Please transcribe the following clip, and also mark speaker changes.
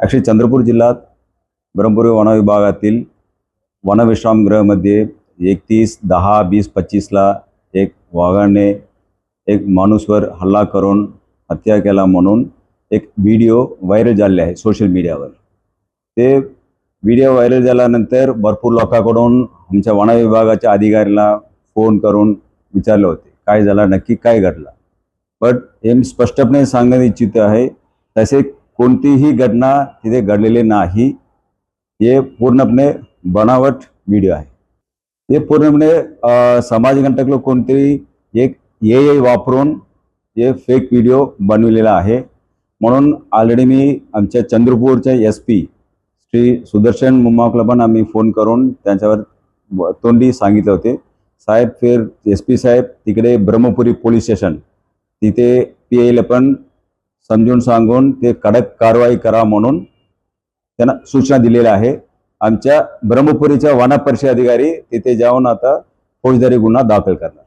Speaker 1: Actually Chandrapur जिल्ह्यात ब्रह्मपुरी वनविभागातील वनविश्रामगृहामध्ये एकतीस दहा वीस पच्चीसला एक वाघाने एक माणूसवर हल्ला करून हत्या केला म्हणून एक व्हिडिओ व्हायरल झाले आहे सोशल मीडियावर. ते व्हिडिओ व्हायरल झाल्यानंतर भरपूर लोकांकडून आमच्या वन विभागाच्या अधिकाऱ्याला फोन करून विचारले होते काय झालं नक्की काय घडलं? बट हे मी स्पष्टपणे सांगण्यात इच्छित आहे तसे कोणतीही घटना तिथे घडलेली नाही. हे पूर्णपणे बनावट व्हिडिओ आहे. हे पूर्णपणे अ, कोणतरी एक ए वापरून हे फेक व्हिडिओ बनविलेला आहे. म्हणून ऑलरेडी मी आमच्या चंद्रपूरच्या एस पी श्री सुदर्शन मुम्माकला पण आम्ही फोन करून त्यांच्यावर तोंडी सांगितले होते. साहेब फिर एस पी साहेब तिकडे ब्रह्मपुरी पोलीस स्टेशन तिथे पी आयला पण समजून सांगून ते कडक कारवाई करा म्हणून त्यांना सूचना दिलेल्या आहे. आमच्या ब्रह्मपुरीच्या वनपरिषद अधिकारी तिथे जाऊन आता फौजदारी गुन्हा दाखल करणार.